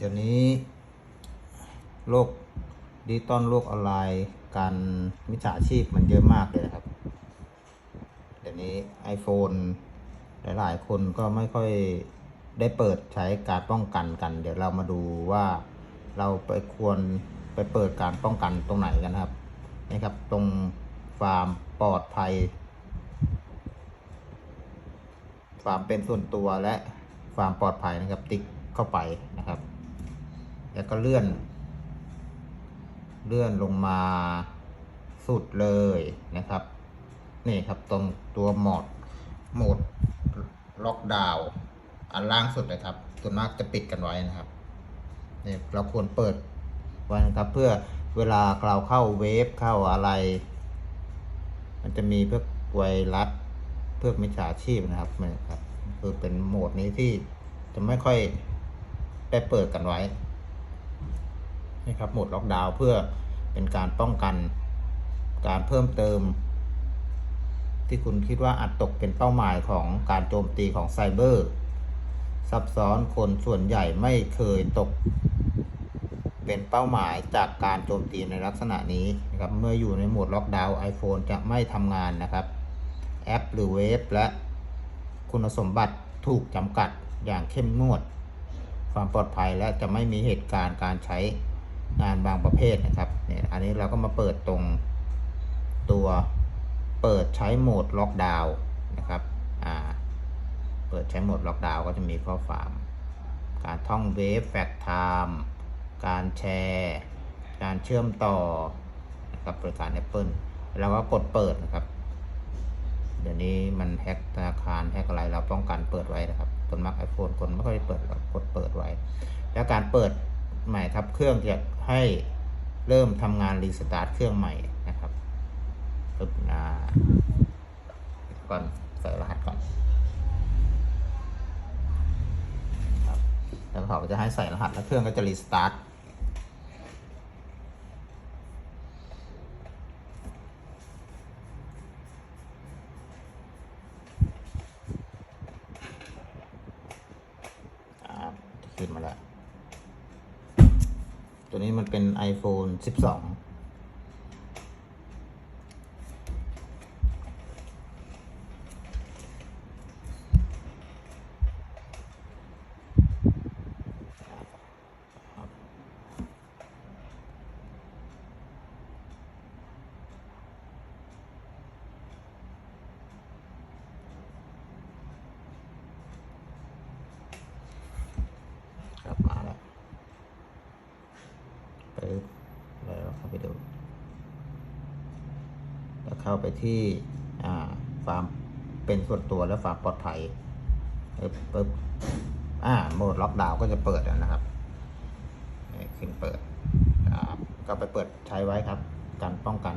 เดี๋ยวนี้โลกดิจิตอลโลกออนไลน์การมิจฉาชีพมันเยอะมากเลยนะครับ เดี๋ยวนี้ iPhone หลาย ๆ คนก็ไม่ค่อยได้เปิดใช้การป้องกันกัน เดี๋ยวเรามาดูว่าเราไปควรไปเปิดการป้องกันตรงไหนกันนะครับนี่ครับตรงความปลอดภัยความเป็นส่วนตัวและความปลอดภัยนะครับ ติ๊กเข้าไปนะครับ ก็เลื่อน เลื่อนลงมาสุดเลยนะครับ นี่ครับตรงตัวหมดโหมดล็อกดาวน์อันล่างสุดเลยครับส่วนมากจะปิดกันไว้นะครับนี่เราควรเปิดไว้นะครับ เพื่อเวลาเราเข้าเวฟเข้าอะไร มันจะมีเพื่อไวรัสเพื่อมิจฉาชีพนะครับนี่ครับ คือเป็นโหมดนี้ที่จะไม่ค่อยได้เปิดกันไว้ นี่ครับโหมดล็อกดาวน์เพื่อเป็นการป้องกันการเพิ่มเติม ที่คุณคิดว่าอาจตกเป็นเป้าหมายของการโจมตีของไซเบอร์ซับซ้อนคนส่วนใหญ่ไม่เคยตก เป็นเป้าหมายจากการโจมตีในลักษณะนี้นะครับเมื่ออยู่ในโหมดล็อกดาวน์ iPhone จะไม่ทำงานนะครับ แอปหรือเว็บและคุณสมบัติถูกจำกัดอย่างเข้มงวด ความปลอดภัยและจะไม่มีเหตุการณ์การใช้ งานบางประเภทนะครับเนี่ยอันนี้เราก็มาเปิดตรงตัวเปิดใช้โหมดล็อกดาวน์นะครับอ่าเปิดใช้โหมดล็อกดาวน์ก็จะมีข้อความการท่องเวฟแฟกไทม์การแชร์ การเชื่อมต่อนะครับบริการ Apple แล้วก็กดเปิดนะครับ เดี๋ยวนี้มันแฮกธนาคารแฮกอะไรเราป้องกันเปิดไว้นะครับคนมัก iPhone คนไม่ค่อยได้เปิดกกดเปิดไว้ แล้วการเปิดใหม่ครับเครื่องจะ ให้เริ่มทำงานรีสตาร์ทเครื่องใหม่นะครับปึ๊บอ่าก่อนใส่รหัสก่อนครับแล้วเขาจะให้ใส่รหัสแล้วเครื่องก็จะรีสตาร์ทขึ้นมาแล้ว ตัวนี้มันเป็น iPhone 12 กลับมาแล้วปึ๊บแล้วเข้าไปดู แล้วเข้าไปที่อ่าความเป็นส่วนตัวและความปลอดภัยปึ๊บปึ๊บอ่าโหมดล็อกดาวน์ก็จะเปิดนะครับ ขึ้นเปิดก็ไปเปิดใช้ไว้ครับ การป้องกัน